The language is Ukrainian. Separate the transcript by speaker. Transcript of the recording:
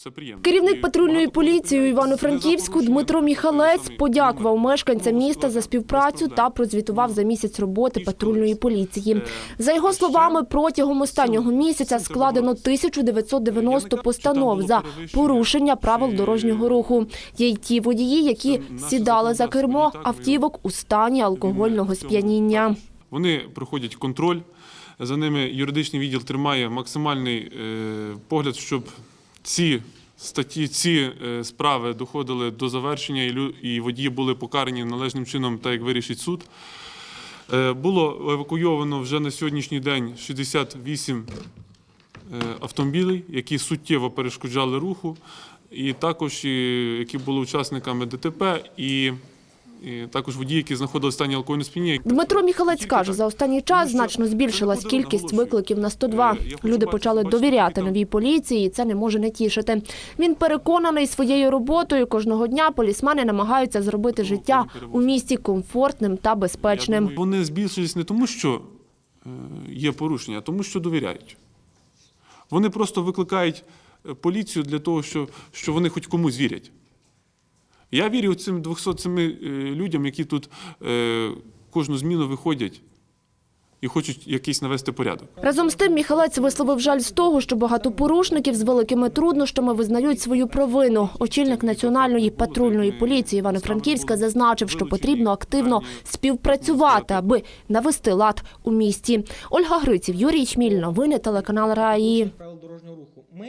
Speaker 1: Це приємно.
Speaker 2: Керівник патрульної поліції у. Івано-Франківську Дмитро Міхалець подякував мешканцям міста за співпрацю та прозвітував за місяць роботи патрульної поліції.
Speaker 1: Е,
Speaker 2: За його словами, протягом останнього місяця складено
Speaker 1: боротися.
Speaker 2: 1990
Speaker 1: Я не кажу, що там
Speaker 2: постанов за порушення правил дорожнього руху. Є й ті водії, які сідали за кермо автівок у стані алкогольного сп'яніння.
Speaker 1: Вони проходять контроль. За ними юридичний відділ тримає максимальний е, погляд, щоб ці статті, ці е, справи доходили до завершення і, водії були покарані належним чином, так як вирішить суд. Е, було евакуйовано вже на сьогоднішній день 68 е, автомобілів, які суттєво перешкоджали руху, і також які були учасниками ДТП, і, і також водії, які знаходилися в стані алкогольного сп'яніння.
Speaker 2: Дмитро Міхалець каже, за останній час значно збільшилась кількість викликів на 102. Люди почали довіряти новій поліції, і це не може не тішити. Він переконаний своєю роботою. Кожного дня полісмени намагаються зробити життя у місті комфортним та безпечним.
Speaker 1: вони збільшились не тому, що е, є порушення, а тому, що довіряють. Вони просто викликають е, поліцію для того, що, що вони хоч комусь вірять. Я вірю цим 207 е, людям, які тут е, кожну зміну виходять і хочуть якийсь навести порядок.
Speaker 2: Разом з тим Міхалець висловив жаль з того, що багато порушників з великими труднощами визнають свою провину. Очільник національної патрульної поліції Івано-Франківська зазначив, що потрібно активно співпрацювати, аби навести лад у місті. Ольга Гриців, Юрій Чміль, новини телеканал Раї.